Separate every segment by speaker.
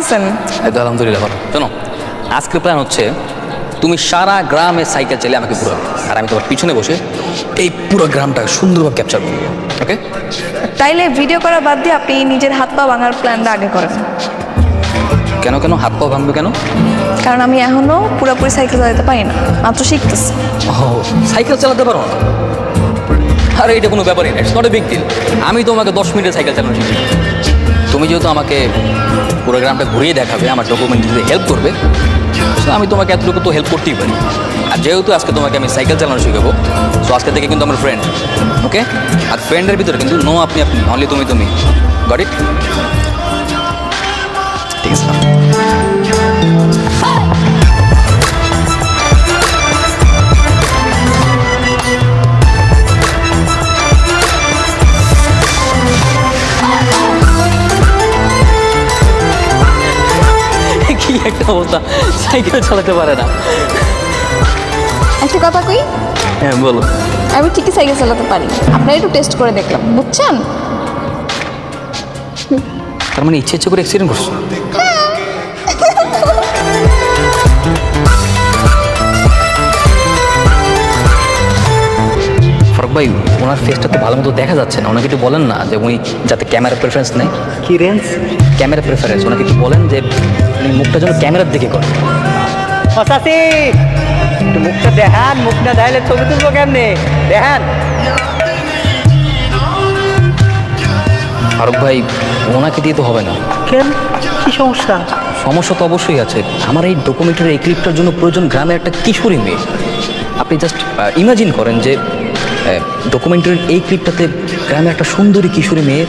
Speaker 1: আছেন?
Speaker 2: এই তো আলহামদুলিল্লাহ ভালো। শোনো আজকের প্ল্যান হচ্ছে তুমি সারা গ্রামে সাইকেল চালিয়ে আমাকে পুরো আর আমি তোমার পিছনে বসে এই পুরো গ্রামটা সুন্দরভাবে ক্যাপচার করব ওকে
Speaker 1: তাইলে ভিডিও করা বাদ দিয়ে আপনি নিজের হাত পা ভাঙার প্ল্যানটা আগে করেন।
Speaker 2: কেন কেন? হাত পা ভাঙবে কেন?
Speaker 1: কারণ আমি এখনও পুরোপুরি সাইকেল চালাতে পারি না মাত্র শিখতেছি।
Speaker 2: ও সাইকেল চালাতে পারো না? আরে এটা কোনো ব্যাপারই না নট এ বিগ ডিল আমি তোমাকে দশ মিনিটে সাইকেল চালানো শিখি তুমি যেহেতু আমাকে পুরো গ্রামটা ঘুরিয়ে দেখাবে, আমার ডকুমেন্ট দিতে হেল্প করবে আমি তোমাকে এতটুকু তো হেল্প করতেই পারি। আর যেহেতু আজকে তোমাকে আমি সাইকেল চালানো শিখাবো সো আজকে থেকে কিন্তু আমার ফ্রেন্ড ওকে আর ফ্রেন্ডের ভিতরে কিন্তু নো আপনি আপনি অনলি তুমি তুমি। গট ইট ঠিক আছে একটা অবস্থা। সাইকেল চালাতে পারে না।
Speaker 1: একটা কথা কই?
Speaker 2: হ্যাঁ বলো।
Speaker 1: আমি ঠিকই সাইকেল চালাতে পারি। আপনারা একটু টেস্ট করে দেখলাম। বুঝছেন?
Speaker 2: তার মানে ইচ্ছে ইচ্ছে করে অ্যাক্সিডেন্ট করছ? ফরক ভাই ওনার ফেসটা তো ভালো মতো দেখা যাচ্ছে না। ওনাকে একটু বলেন না যে উনি যাতে ক্যামেরা প্রেফারেন্স নেয়।
Speaker 3: কি রেঞ্জ
Speaker 2: ক্যামেরা প্রেফারেন্স ওনাকে একটু বলেন যে উনি মুখটা যেন ক্যামেরার দিকে করে।
Speaker 3: অসাসি একটু মুখটা দেখান মুখটা দেখাইলে ছবি তুলবো কেমনে? দেখান।
Speaker 2: ফারুক ভাই ওনাকে দিয়ে তো হবে না।
Speaker 3: কেন? কি সমস্যা?
Speaker 2: সমস্যা তো অবশ্যই আছে। আমার এই ডকুমেন্টারি এই ক্লিপটার জন্য প্রয়োজন গ্রামের একটা কিশোরী মেয়ে। আপনি জাস্ট ইমাজিন করেন যে ডকুমেন্টারির এই ক্লিপটাতে গ্রামে একটা সুন্দরী কিশোরী মেয়ে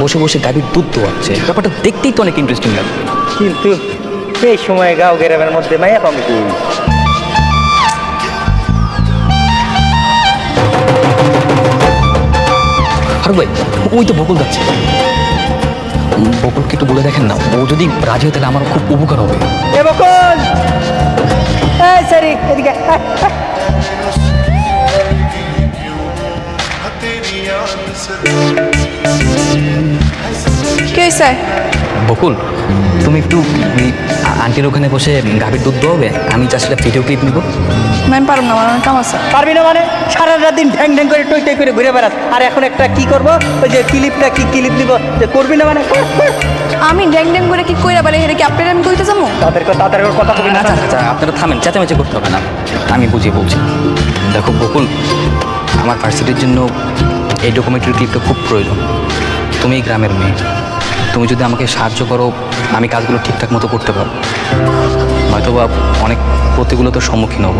Speaker 2: বসে বসে গাভীর দুধ দোয়াচ্ছে? ব্যাপারটা দেখতেই তো অনেক ইন্টারেস্টিং লাগে।
Speaker 3: কিন্তু এই সময় গাঁও গ্রামের মধ্যে মাইয়া পাবো?
Speaker 2: ফারুক ভাই ওই তো বকুল যাচ্ছে। বকুলকে একটু বলে দেখেন না ও যদি রাজি হয় তাহলে আমার খুব উপকার হবে।
Speaker 3: এ বকুল! এই সরি এদিকে।
Speaker 1: কি হয়েছে
Speaker 2: বকুল তুমি একটু ওই আ- আন্টির ওখানে বসে গাভীর দুধ দোয়াবে আমি একটা ভিডিও ক্লিপ নিব।
Speaker 1: ম্যাম পারব না আমার অনেক কাম আছে।
Speaker 3: পারবি না মানে? সারা রাত দিন ঢ্যাং ঢ্যাং করে টই টই করে ঘুরে বেড়াস। আর এখন একটা কি করব? ওই যে ক্লিপটা কি ক্লিপ দিব যে করবি না মানে।
Speaker 1: আমি ড্যাং ড্যাং করে কি কইরা বলে হেরে কি আপনার আমি কইতে যাব?
Speaker 3: তাদের কথা তাদের কথা কবি না।
Speaker 2: আচ্ছা আচ্ছা আপনারা থামেন চেঁচামেচি করতে হবে না। আমি বুঝিয়ে বলছি। দেখো বকুল আমার ভার্সিটির জন্য এই ডকুমেন্টারি ক্লিপটা খুব প্রয়োজন। তুমি এই গ্রামের মেয়ে। তুমি যদি আমাকে সাহায্য করো আমি কাজগুলো ঠিকঠাক মতো করতে পারব। হয়তোবা অনেক প্রতিকূলতার সম্মুখীন হব।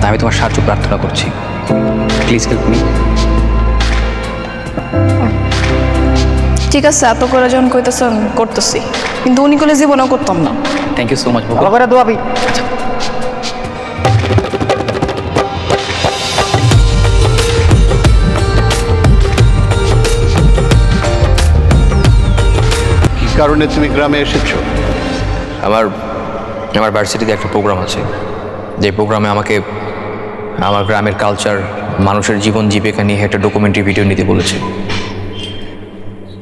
Speaker 2: তাই আমি তোমার সাহায্য প্রার্থনা করছি। প্লিজ হেল্প মি
Speaker 1: ঠিক আছে এত করে যখন কইতেছেন করতেছি। কিন্তু উনি করলে জীবনেও করতাম না।
Speaker 2: থ্যাংক ইউ সো মাচ
Speaker 3: ভালো করে দোয়াবি
Speaker 4: কি কারণে তুমি গ্রামে এসেছ?
Speaker 2: আমার আমার ভার্সিটিতে একটা প্রোগ্রাম আছে। যে প্রোগ্রামে আমাকে আমার গ্রামের কালচার মানুষের জীবন জীবিকা নিয়ে একটা ডকুমেন্টারি ভিডিও নিতে বলেছে।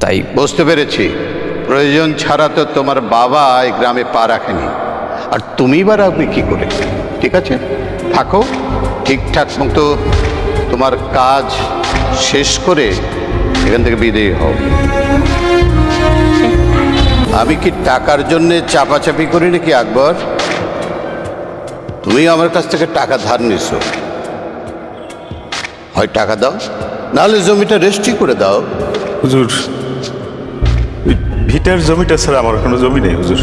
Speaker 2: তাই
Speaker 4: বুঝতে পেরেছি। প্রয়োজন ছাড়া তো তোমার বাবা এই গ্রামে পা রাখেনি। আর তুমি বা রাখবে কি করে? ঠিক আছে? থাকো। ঠিকঠাক মতো তোমার কাজ শেষ করে এখান থেকে বিদেয় হও। আমি কি টাকার জন্যে চাপাচাপি করি নাকি আকবর? তুমি আমার কাছ থেকে টাকা ধার নিছো। হয় টাকা দাও নাহলে জমিটা রেস্ট্রি করে দাও।
Speaker 5: হুজুর ভিটার জমিটা ছাড়া আমার কোনো জমি নেই হুজুর।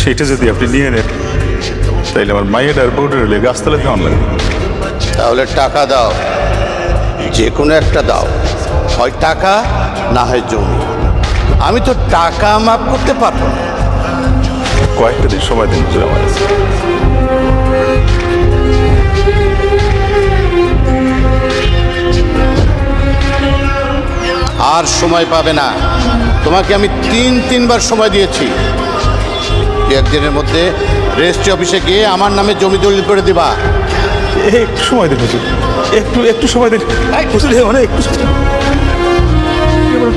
Speaker 5: সেটা যদি আপনি নিয়ে নেন তাইলে আমার মায়ের আর বউটার হলে গাছতলা কেমন লাগবে
Speaker 4: তাহলে টাকা দাও যে কোনো একটা দাও। হয় টাকা না হয় জমি। আমি তো টাকা মাপ করতে পারব না।
Speaker 5: কয়েকটা দিন সময় দিন হুজুর আমার
Speaker 4: আর সময় পাবে না। তোমাকে আমি তিন তিনবার সময় দিয়েছি। একদিনের মধ্যে রেজিস্ট্রি অফিসে গিয়ে আমার নামে জমি দলিল করে দিবা।
Speaker 5: একটু সময় দিন একটু একটু সময় দিন। অনেক একটু সময়- এবার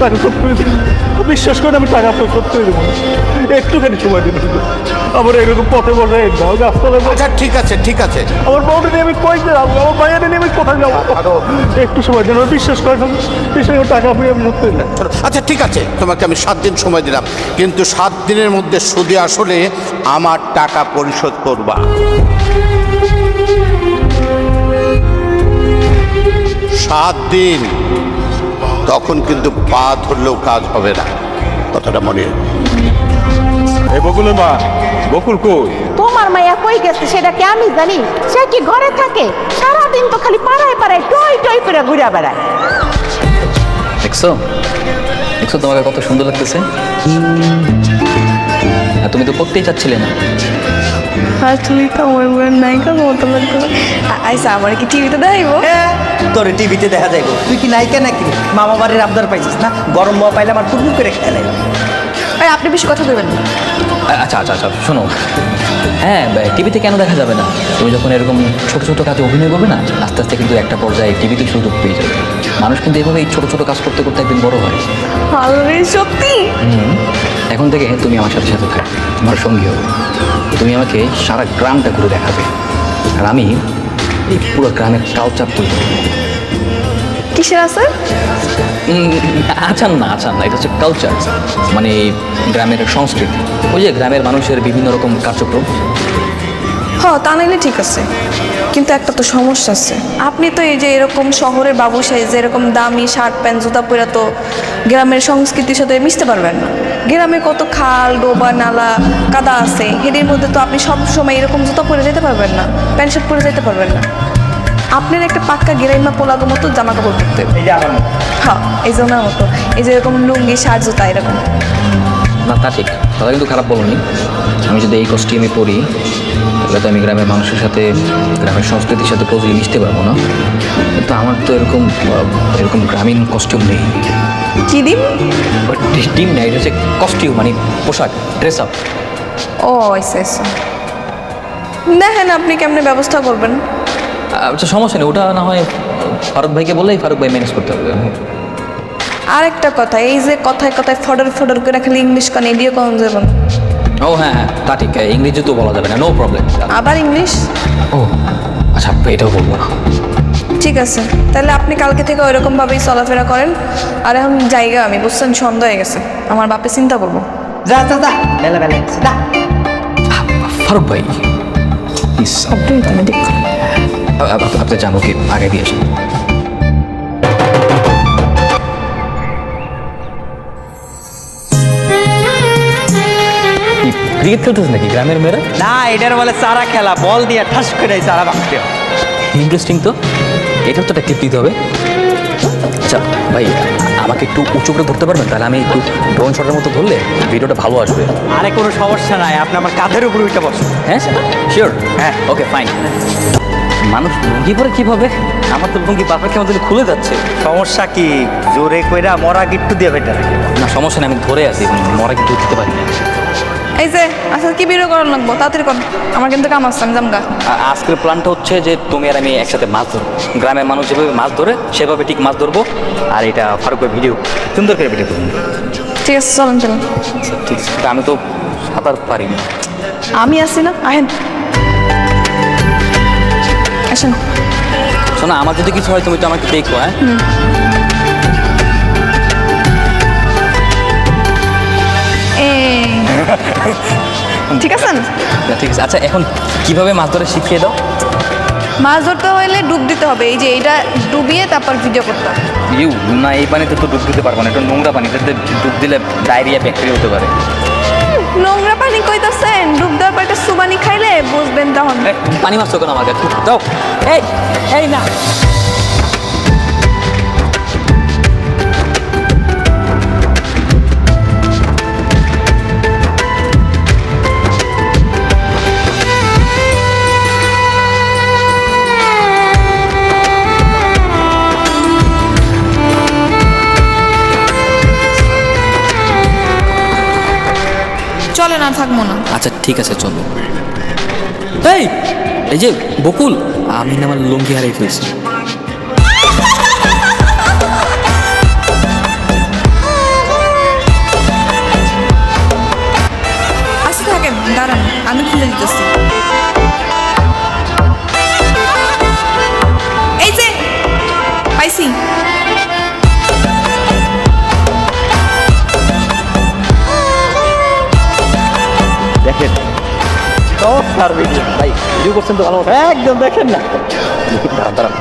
Speaker 5: টাকা শোধ করে দিন বিশ্বাস করেন আমি টাকা শোধ করে দেবো। একটুখানি সময় দিন। আমার এরকম পথে দাও গাছতলায়
Speaker 4: আচ্ছা ঠিক আছে ঠিক আছে।
Speaker 5: আমার বউটা নিয়ে আমি কই যাব? আমার ভাইয়াটা নিয়ে আমি কোথায় যাব? একটু সময় দিন বিশ্বাস করেন বিশ্বাস করে টাকা আমি শোধ করে দেন
Speaker 4: আচ্ছা ঠিক আছে তোমাকে আমি সাত দিন সময় দিলাম। কিন্তু সাত দিনের মধ্যে সুদে আসলে আমার টাকা পরিশোধ করবা। সাত দিন। তখন কিন্তু পা ধরলেও কাজ হবে না। কথাটা মনে
Speaker 5: বকুলের মা বকুল কই?
Speaker 6: তোমার মাইয়া কই গেছে সেটা কি আমি জানি? সে কি ঘরে থাকে? সারাদিন তো খালি পাড়ায় পাড়ায় টই টই করে ঘুরে বেড়ায়।
Speaker 2: দেখছ? দেখছ তোমাকে কত সুন্দর লাগতেছে? আর তুমি তো করতেই চাচ্ছিলে না।
Speaker 1: আর তুমি তো আমার বউয়ের নায়িকার মতো লাগতো আইসা আমার কি টিভিতে দেখাইবো?
Speaker 3: তোর টিভিতে দেখা যাইব। তুই কি নায়িকা নাকি? মামা বাড়ির আবদার পাইছিস না? গরম বাবা পাইলে আমার টুকটুক করে খেলে
Speaker 1: আর আপনি বেশি কথা দেবেন না।
Speaker 2: আচ্ছা আচ্ছা আচ্ছা শোনো। হ্যাঁ টিভিতে কেন দেখা যাবে না? তুমি যখন এরকম ছোট ছোট কাজে অভিনয় করবে না আস্তে আস্তে কিন্তু একটা পর্যায়ে টিভিতে সুযোগ পেয়ে যাবে। মানুষ কিন্তু এভাবে এই ছোট ছোট কাজ করতে করতে একদিন বড় হয়।
Speaker 1: সত্যি?
Speaker 2: হুম। এখন থেকে তুমি আমার সাথে সাথে থাকো আমার সঙ্গী হবে। তুমি আমাকে সারা গ্রামটা ঘুরে দেখাবে। আর আমি এই পুরো গ্রামের কালচার তৈরি করব।
Speaker 1: কিসের আছে
Speaker 2: আচার না আচার না এটা হচ্ছে কালচার মানে গ্রামের সংস্কৃতি। ওই যে গ্রামের মানুষের বিভিন্ন রকম কার্যক্রম।
Speaker 1: হ তা নাইলে ঠিক আছে। কিন্তু একটা তো সমস্যা আছে। আপনি তো এই যে এরকম শহরের বাবু সাইজ এরকম দামি শার্ট প্যান্ট জুতা পরে তো গ্রামের সংস্কৃতির সাথে মিশতে পারবেন না। গ্রামে কত খাল ডোবা নালা কাদা আছে হেডের মধ্যে তো আপনি সব সময় এরকম জুতো পরে যেতে পারবেন না প্যান্ট শার্ট পরে যেতে পারবেন না। আপনার একটা পাক্কা গেরাইমা পোলাগো মতো জামা কাপড় পরতে। হ্যাঁ এই জন্য মতো। এই যে এরকম লুঙ্গি শার্ট জুতা এরকম।
Speaker 2: না তা ঠিক। তাহলে কিন্তু খারাপ বলনি। আমি যদি এই কস্টিউমে পরি তাহলে তো আমি গ্রামের মানুষের সাথে গ্রামের সংস্কৃতির সাথে প্রচুর মিশতে পারব না। কিন্তু আমার তো এরকম এরকম গ্রামীণ কস্টিউম নেই।
Speaker 1: কি দিন?
Speaker 2: টিম নেই এটা হচ্ছে কস্টিউম মানে পোশাক ড্রেস আপ
Speaker 1: ও আচ্ছা আচ্ছা দেখেন আপনি কেমনে ব্যবস্থা করবেন।
Speaker 2: আচ্ছা সমস্যা নেই ওটা না হয় ফারুক ভাইকে বললেই ফারুক ভাই ম্যানেজ করতে হবে।
Speaker 1: আর একটা কথা এই যে কথায় কথায় ফডর ফডর করে খালি ইংলিশ কানে এডিও কম যাবে না।
Speaker 2: ও হ্যাঁ হ্যাঁ তা ঠিক ইংরেজি তো বলা যাবে না নো প্রবলেম
Speaker 1: আবার ইংলিশ?
Speaker 2: ও আচ্ছা এটাও বলব না।
Speaker 1: ঠিক আছে তাহলে আপনি কালকে থেকে ওইরকম ভাবেই চলাফেরা করেন। আর এখন জায়গা আমি বুঝছেন সন্ধ্যা হয়ে গেছে। আমার বাপে চিন্তা করব।
Speaker 3: যা যা যা বেলা বেলা গেছে, যা।
Speaker 2: ফারুক ভাই
Speaker 1: আপনি
Speaker 2: আপনি জানো কি আগে দিয়ে আসেন। ক্রিকেট খেলতেছে নাকি গ্রামের মেয়েরা?
Speaker 3: না এটার বলে সারা খেলা বল দিয়ে ঠাস করে সারা ভাঙতে
Speaker 2: ইন্টারেস্টিং তো। এটার তো একটা টিপ দিতে হবে। আচ্ছা ভাই আমাকে একটু উঁচু করে ধরতে পারবেন? তাহলে আমি একটু ড্রোন শটের মতো ধরলে ভিডিওটা ভালো আসবে।
Speaker 3: আরে কোনো সমস্যা নাই আপনি আমার কাঁধের উপর উঠে বসুন।
Speaker 2: হ্যাঁ? শিওর
Speaker 3: হ্যাঁ।
Speaker 2: ওকে ফাইন মানুষ লুঙ্গি পরে কীভাবে আমার তো লুঙ্গি কেমন জানি খুলে যাচ্ছে।
Speaker 3: সমস্যা কি? জোরে কইরা মরা গিট্টু দিয়ে বেটার
Speaker 2: না সমস্যা নেই আমি ধরে আছি মরা কিন্তু দিতে পারি না।
Speaker 1: এই যে আচ্ছা কি ভিডিও করার লাগবো? তাড়াতাড়ি কর। আমার কিন্তু কাম আসছে আমি জামগা
Speaker 2: আজকের প্ল্যানটা হচ্ছে যে তুমি আর আমি একসাথে মাছ ধরবো। গ্রামের মানুষ যেভাবে মাছ ধরে সেভাবে ঠিক মাছ ধরবো। আর এটা ফারুক ভাই ভিডিও সুন্দর করে। ভিডিও করব
Speaker 1: ঠিক আছে চলেন চলেন।
Speaker 2: আচ্ছা ঠিক আছে। তা আমি তো সাঁতার পারি না।
Speaker 1: আমি আসি না? আহেন। আসেন।
Speaker 2: শোনা আমার যদি কিছু হয় তুমি তো আমাকে দেখো হ্যাঁ?
Speaker 1: ঠিক আছে
Speaker 2: না, ঠিক আছে। আচ্ছা এখন কীভাবে মাছ ধরে শিখিয়ে দাও?
Speaker 1: মাছ ধরতে হলে ডুব দিতে হবে। এই যে এটা ডুবিয়ে তারপর ভিডিও করতে হবে।
Speaker 2: ইউ না এই পানিতে তো ডুব দিতে পারব না। এটা নোংরা পানি এটাতে ডুব দিলে ডায়রিয়া ব্যাকটেরিয়া হতে পারে।
Speaker 1: নোংরা পানি কইতাছেন? ডুব দেওয়ার পর একটা সুবানি খাইলে বুঝবেন তখন।
Speaker 2: পানি মাছ কেন আমার কাছে দাও। এই এই না।
Speaker 1: তাহলে না থাকব না।
Speaker 2: আচ্ছা ঠিক আছে চলো। এই এই যে বকুল আমি না আমার লুঙ্গি হারিয়ে ফেলছি।
Speaker 1: আচ্ছা দাঁড়ান আমি খুলে দিতেছি।
Speaker 2: সার ভিডিও ভাই ভিডিও করছেন তো ভালো
Speaker 3: একদম দেখেন না।
Speaker 2: দাঁড়ান দাঁড়ান।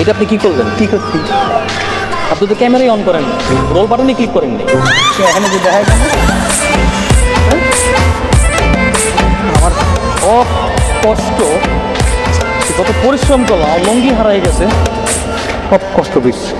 Speaker 2: এটা আপনি কি করলেন?
Speaker 3: কি করছি?
Speaker 2: আপনি তো ক্যামেরাই অন করেন রোল বাটনে ক্লিক করেননি
Speaker 3: এখানে যে দেখা গেল
Speaker 2: আমার সব কষ্ট যত পরিশ্রম করলাম আমার লঙ্গি হারাই গেছে। সব কষ্ট বেশি।